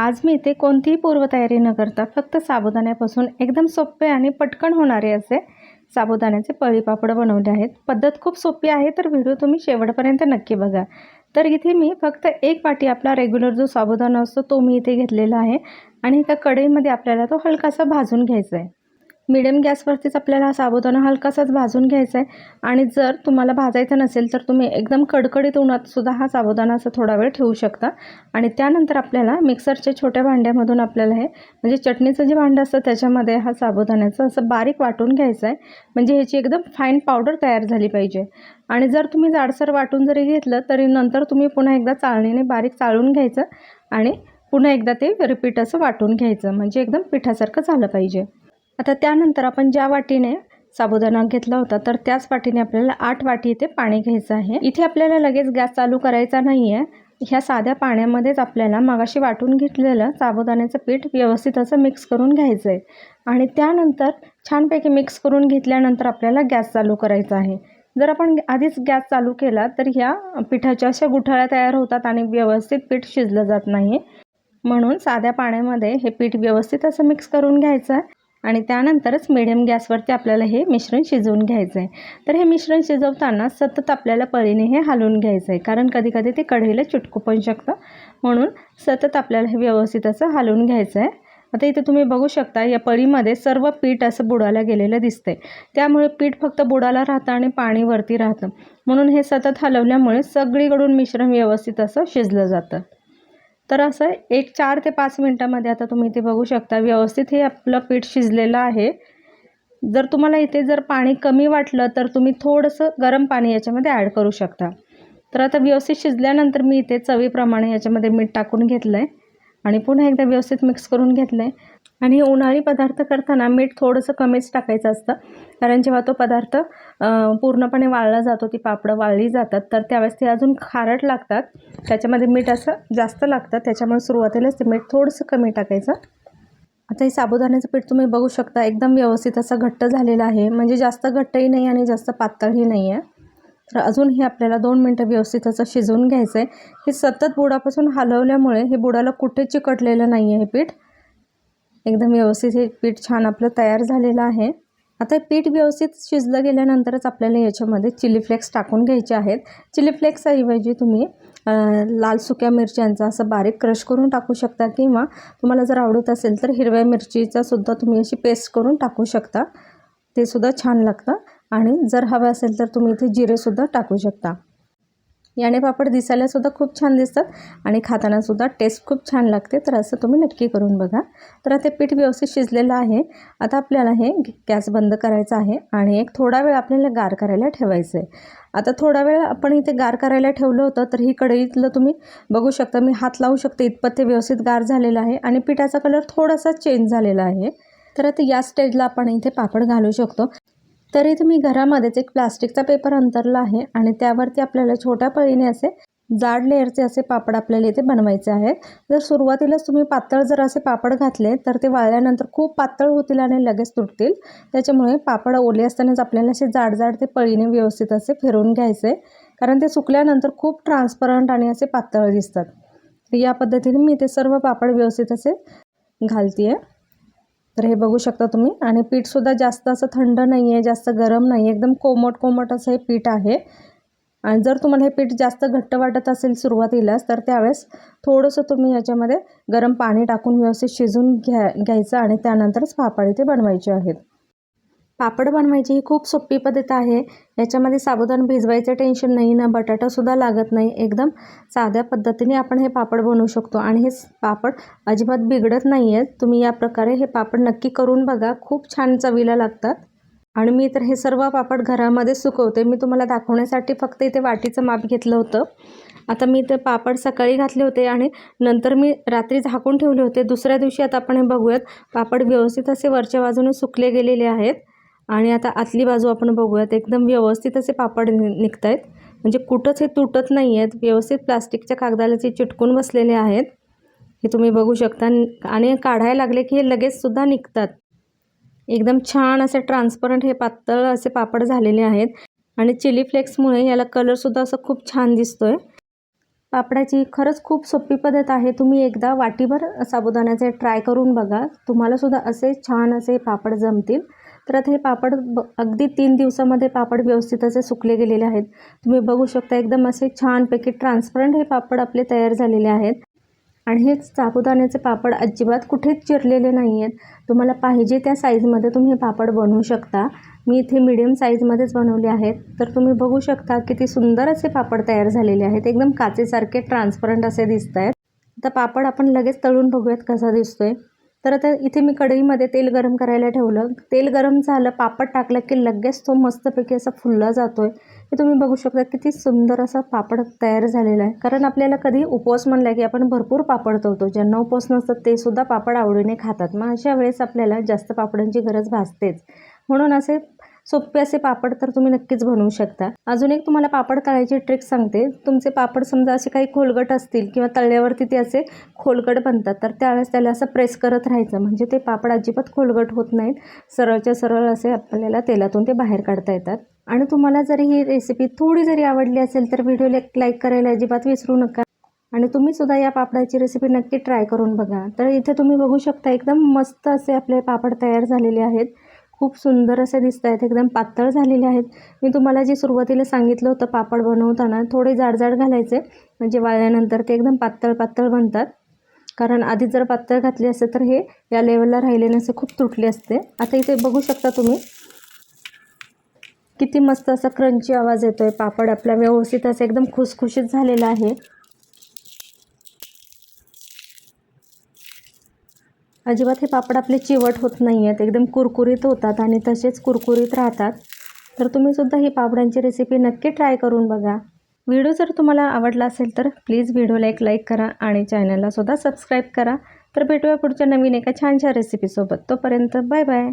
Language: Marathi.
आज मी इथे कोणतीही पूर्वतयारी न करता फक्त साबुदाण्यापासून एकदम सोपे आणि पटकन होणारे असे साबुदाण्याचे पळीपापड बनवले आहेत. पद्धत खूप सोपी आहे तर व्हिडिओ तुम्ही शेवटपर्यंत नक्की बघा. तर इथे मी फक्त एक वाटी आपला रेग्युलर जो साबुदाणा असतो तो मी इथे घेतलेला आहे आणि एका कढईमध्ये आपल्याला तो हलकासा भाजून घ्यायचा आहे. मिडियम गॅसवरतीच आपल्याला हा साबुदाणा हलकासाच भाजून घ्यायचा आहे आणि जर तुम्हाला भाजायचं नसेल तर तुम्ही एकदम कडकडीत उन्हात सुद्धा हा साबुदाणा असं थोडा वेळ ठेवू शकता. आणि त्यानंतर आपल्याला मिक्सरच्या छोट्या भांड्यामधून आपल्याला हे म्हणजे चटणीचं जे भांडं असतं त्याच्यामध्ये हा साबुदाण्याचं असं बारीक वाटून घ्यायचं आहे म्हणजे ह्याची एकदम फाईन पावडर तयार झाली पाहिजे. आणि जर तुम्ही जाडसर वाटून जरी घेतलं तरी नंतर तुम्ही पुन्हा एकदा चाळणीने बारीक चाळून घ्यायचं. आणि पुन्हा एकदा ते रिपीट असं वाटून घ्यायचं. म्हणजे एकदम पिठासारखं झालं पाहिजे. आता त्यानंतर आपण ज्या वाटीने साबुदाणा घेतला होता तर त्याच वाटीने आपल्याला आठ वाटी इथे पाणी घ्यायचं आहे. इथे आपल्याला लगेच गॅस चालू करायचा नाही आहे ह्या साध्या पाण्यामध्येच आपल्याला मगाशी वाटून घेतलेलं साबुदाण्याचं पीठ व्यवस्थित असं मिक्स करून घ्यायचं आहे आणि त्यानंतर छानपैकी मिक्स करून घेतल्यानंतर आपल्याला गॅस चालू करायचा आहे. जर आपण आधीच गॅस चालू केला तर ह्या पिठाच्या अशा गुठळ्या तयार होतात आणि व्यवस्थित पीठ शिजलं जात नाही म्हणून साध्या पाण्यामध्ये हे पीठ व्यवस्थित असं मिक्स करून घ्यायचं आहे आणि त्यानंतरच मिडियम गॅसवरती आपल्याला हे मिश्रण शिजवून घ्यायचं आहे तर हे मिश्रण शिजवताना सतत आपल्याला पळीने हे हलवून घ्यायचं आहे कारण कधी कधी ते कढईला चिटकू पण शकतं. म्हणून सतत आपल्याला हे व्यवस्थित असं हलवून घ्यायचं आहे आता इथे तुम्ही बघू शकता या पळीमध्ये सर्व पीठ असं बुडायला गेलेलं दिसतंय. त्यामुळे पीठ फक्त बुडाला राहतं आणि पाणी वरती राहतं. म्हणून हे सतत हलवल्यामुळे सगळीकडून मिश्रण व्यवस्थित असं शिजलं जातं. तर असं एक चार ते पाच मिनटामध्ये आता तुम्ही इथे बघू शकता व्यवस्थित हे आपलं पीठ शिजलेलं आहे. जर तुम्हाला इथे जर पाणी कमी वाटलं तर तुम्ही थोडंसं गरम पाणी याच्यामध्ये ॲड करू शकता. तर आता व्यवस्थित शिजल्यानंतर मी इथे चवीप्रमाणे याच्यामध्ये मीठ टाकून घेतलं आहे आणि पुन्हा एकदा व्यवस्थित मिक्स करून घेतलं आहे आणि हे उन्हाळी पदार्थ करताना मीठ थोडंसं कमीच टाकायचं असतं. कारण जेव्हा तो पदार्थ पूर्णपणे वाळला जातो ती पापडं वाळली जातात तर त्यावेळेस ते अजून खारट लागतात. त्याच्यामध्ये मीठ असं जास्त लागतं. त्याच्यामुळे सुरुवातीलाच ते मीठ थोडंसं कमी टाकायचं. आता हे साबुदाण्याचं पीठ तुम्ही बघू शकता. एकदम व्यवस्थित असं घट्ट झालेलं आहे. म्हणजे जास्त घट्टही नाही आणि जास्त पातळही नाही आहे तर अजून हे आपल्याला दोन मिनटं व्यवस्थित असं शिजवून घ्यायचं आहे हे सतत बुडापासून हलवल्यामुळे हे बुडाला कुठे चिकटलेलं नाही आहे हे पीठ. एकदम व्यवस्थित हे पीठ छान आपलं तयार झालेलं आहे. आता हे पीठ व्यवस्थित शिजलं गेल्यानंतरच आपल्याला याच्यामध्ये चिली फ्लेक्स टाकून घ्यायचे आहेत. चिली फ्लेक्सऐवजी तुम्ही लाल सुक्या मिरच्यांचा असं बारीक क्रश करून टाकू शकता किंवा तुम्हाला जर आवडत असेल तर हिरव्या मिरचीचा सुद्धा तुम्ही अशी पेस्ट करून टाकू शकता. ते सुद्धा छान लागतं. आणि जर हवं असेल तर तुम्ही इथे जिरेसुद्धा टाकू शकता. याने पापड दिसायलासुद्धा खूप छान दिसतात आणि खातानासुद्धा टेस्ट खूप छान लागते. तर असं तुम्ही नक्की करून बघा. तर ते पीठ व्यवस्थित शिजलेलं आहे. आता आपल्याला हे गॅस बंद करायचं आहे आणि एक थोडा वेळ आपल्याला गार करायला ठेवायचं आहे आता थोडा वेळ आपण इथे गार करायला ठेवलं होतं तर ही कढईतलं तुम्ही बघू शकता. मी हात लावू शकते इतपत ते व्यवस्थित गार झालेलं आहे आणि पिठाचा कलर थोडासा चेंज झालेला आहे. तर आता या स्टेजला आपण इथे पापड घालू शकतो. तरी तुम्ही घरामध्येच एक प्लास्टिकचा पेपर अंतरला आहे आणि त्यावरती आपल्याला छोट्या पळीने असे जाड लेअरचे असे पापड आपल्याला इथे बनवायचे आहेत. जर सुरुवातीलाच तुम्ही पातळ जर असे पापड घातले तर ते वाळल्यानंतर खूप पातळ होतील आणि लगेच तुटतील. त्याच्यामुळे पापड ओले असतानाच आपल्याला असे जाड जाड ते पळीने व्यवस्थित असे फिरवून घ्यायचे. कारण ते सुकल्यानंतर खूप ट्रान्सपरंट आणि असे पातळ दिसतात. या पद्धतीने मी ते सर्व पापड व्यवस्थित असे घालते आहे तर हे बघू शकता तुम्ही. आणि पीठसुद्धा जास्त असं थंड नाही आहे जास्त गरम नाही आहे एकदम कोमट कोमट असं हे पीठ आहे. आणि जर तुम्हाला हे पीठ जास्त घट्ट वाटत असेल सुरुवातीलाच तर त्यावेळेस थोडंसं तुम्ही याच्यामध्ये गरम पाणी टाकून व्यवस्थित शिजून घ्या घ्यायचं आणि त्यानंतरच पापड इथे बनवायचे आहेत. पापड बनवायची ही खूप सोपी पद्धत आहे. याच्यामध्ये साबुदाणा भिजवायचं टेन्शन नाही ना बटाटासुद्धा लागत नाही. एकदम साध्या पद्धतीने आपण हे पापड बनवू शकतो. आणि हे पापड अजिबात बिघडत नाही आहेत तुम्ही या प्रकारे हे पापड नक्की करून बघा. खूप छान चवीला लागतात. आणि मी तर हे सर्व पापड घरामध्ये सुकवते. मी तुम्हाला दाखवण्यासाठी फक्त इथे वाटीचं माप घेतलं होतं. आता मी ते पापड सकाळी घातले होते आणि नंतर मी रात्री झाकून ठेवले होते. दुसऱ्या दिवशी आता आपण हे बघूयात. पापड व्यवस्थित असे वरच्या बाजूने सुकले गेलेले आहेत. आणि आता आतली बाजू आपण बघूयात एकदम व्यवस्थित असे पापड नि निघत आहेत म्हणजे कुठंच हे तुटत नाही आहेत व्यवस्थित प्लास्टिकच्या कागदाला जे चिटकून बसलेले आहेत. हे तुम्ही बघू शकता. आणि काढायला लागले की हे लगेचसुद्धा निघतात. एकदम छान असे ट्रान्सपरंट हे पातळ असे पापड झालेले आहेत. आणि चिली फ्लेक्समुळे याला कलरसुद्धा असं खूप छान दिसतो आहे पापडाची खरंच खूप सोपी पद्धत आहे. तुम्ही एकदा वाटीभर साबुदाण्याचे ट्राय करून बघा. तुम्हालासुद्धा असे छान असे पापड जमतील. तर आता हे पापड ब अगदी तीन दिवसामध्ये पापड व्यवस्थित असे सुकले गेलेले आहेत. तुम्ही बघू शकता एकदम असे छानपैकी ट्रान्सपरंट हे पापड आपले तयार झालेले आहेत. आणि हे साबुदाण्याचे पापड अजिबात कुठेच चिरलेले नाही आहेत तुम्हाला पाहिजे त्या साईजमध्ये तुम्ही हे पापड बनवू शकता. मी इथे मिडियम साईजमध्येच बनवले आहेत. तर तुम्ही बघू शकता किती सुंदर असे पापड तयार झालेले आहेत. एकदम काचेसारखे ट्रान्सपरंट असे दिसत आहेत आता पापड आपण लगेच तळून बघूयात कसा दिसतोय. तर आता इथे मी कढईमध्ये तेल गरम करायला ठेवलं. तेल गरम झालं पापड टाकलं की लगेच तो मस्तपैकी असा फुलला आहे हे तुम्ही बघू शकता किती सुंदर असा पापड तयार झालेला आहे. कारण आपल्याला कधी उपवास म्हणला की आपण भरपूर पापड तळतो. ज्यांना उपवास नसतात ते सुद्धा पापड आवडीने खातात. मग अशा वेळेस आपल्याला जास्त पापडांची गरज भासतेच. म्हणून असे सोपे असे पापड तर तुम्ही नक्कीच बनवू शकता. अजून एक तुम्हाला पापड तळायची ट्रिक सांगते. तुमचे पापड समजा असे काही खोलगट असतील किंवा तळल्यावरती ते असे खोलगट बनतात तर त्यावेळेस त्याला असं प्रेस करत राहायचं. म्हणजे ते पापड अजिबात खोलगट होत नाहीत. सरळच्या सरळ असे आपल्याला तेलातून ते बाहेर काढता येतात. आणि तुम्हाला जरी ही रेसिपी थोडी जरी आवडली असेल तर व्हिडिओला लाईक करायला अजिबात विसरू नका. आणि तुम्ही सुद्धा या पापडाची रेसिपी नक्की ट्राय करून बघा. तर इथे तुम्ही बघू शकता एकदम मस्त असे आपले पापड तयार झालेले आहेत. खूप सुंदर असे दिसत आहेत एकदम पातळ झालेले आहेत. मी तुम्हाला जे सुरुवातीला सांगितलं होतं पापड बनवताना थोडे जाडजाड घालायचे म्हणजे वाळल्यानंतर ते एकदम पातळ पातळ बनतात. कारण आधी जर पातळ घातले असते तर हे या लेवलला राहिले नसे खूप तुटले असते. आता इथे बघू शकता तुम्ही किती मस्त असा क्रंची आवाज येतो आहे पापड आपला व्यवस्थित असं एकदम खुसखुशीत झालेला आहे. अजिबात हे पापड आपले चिवट होत नाही आहेत एकदम कुरकुरीत होतात आणि तसेच कुरकुरीत राहतात. तर तुम्हीसुद्धा ही पापडांची रेसिपी नक्की ट्राय करून बघा. व्हिडिओ जर तुम्हाला आवडला असेल तर प्लीज व्हिडिओला एक लाईक करा आणि चॅनललासुद्धा सबस्क्राईब करा. तर भेटूया पुढच्या नवीन एका छानशा रेसिपीसोबत तोपर्यंत बाय बाय